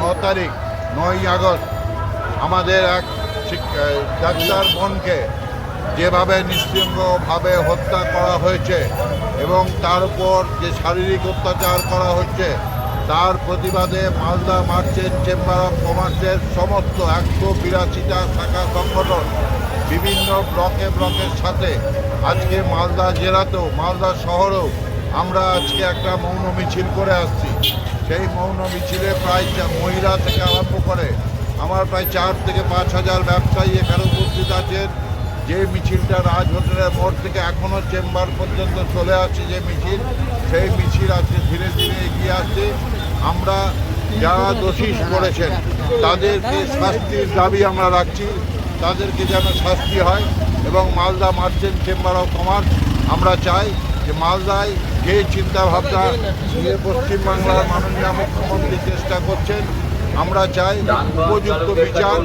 ন তারিখ নয় আগস্ট আমাদের এক ডাক্তার বোনকে যেভাবে নিঃসঙ্গভাবে হত্যা করা হয়েছে এবং তার উপর যে শারীরিক অত্যাচার করা হচ্ছে, তার প্রতিবাদে মালদা মার্চেন্ট চেম্বার অফ কমার্সের সমস্ত একশো বিরাশিটা শাখা সংগঠন বিভিন্ন ব্লকে ব্লকের সাথে আজকে মালদা জেলাতেও, মালদা শহরেও আমরা আজকে একটা মৌন মিছিল করে আসছি। সেই মৌন মিছিলে প্রায় মহিলা থেকে আরম্ভ করে, আমার প্রায় চার থেকে পাঁচ হাজার ব্যবসায়ী এখানে উপস্থিত আছেন। যে মিছিলটা রাজ হোটেলের মোড় থেকে এখনও চেম্বার পর্যন্ত চলে আসছে যে মিছিল, সেই মিছিল আজকে ধীরে ধীরে এগিয়ে আসছে। আমরা যারা দোষী করেছেন তাদেরকে শাস্তির দাবি আমরা রাখছি। তাদেরকে যেন শাস্তি হয় এবং Malda merchant chamber of commerce, আমরা চাই যে মালদায় যে চিন্তাভাবনা নিয়ে পশ্চিমবাংলার মাননীয় মুখ্যমন্ত্রী চেষ্টা করছেন আমরা চাই উপযুক্ত বিচার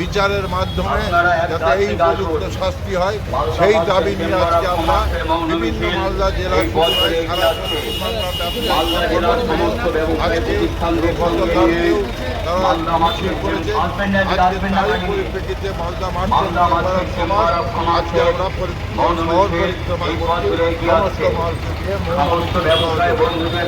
বিচারের মাধ্যমে যাতে এই উপযুক্ত শাস্তি হয়। সেই দাবি নিয়ে আজকে আমরা বিভিন্ন মালদা জেলা সারা পশ্চিমবাংলার ব্যবসায়ী আজকে গতকালকেও তারা মিছিল করেছে। আজকে তারই পরিপ্রেক্ষিতে মালদা মার্চেন্ট চেম্বার আজকে আমরা শহর পরিক্রমা করছি। সমস্ত মালকে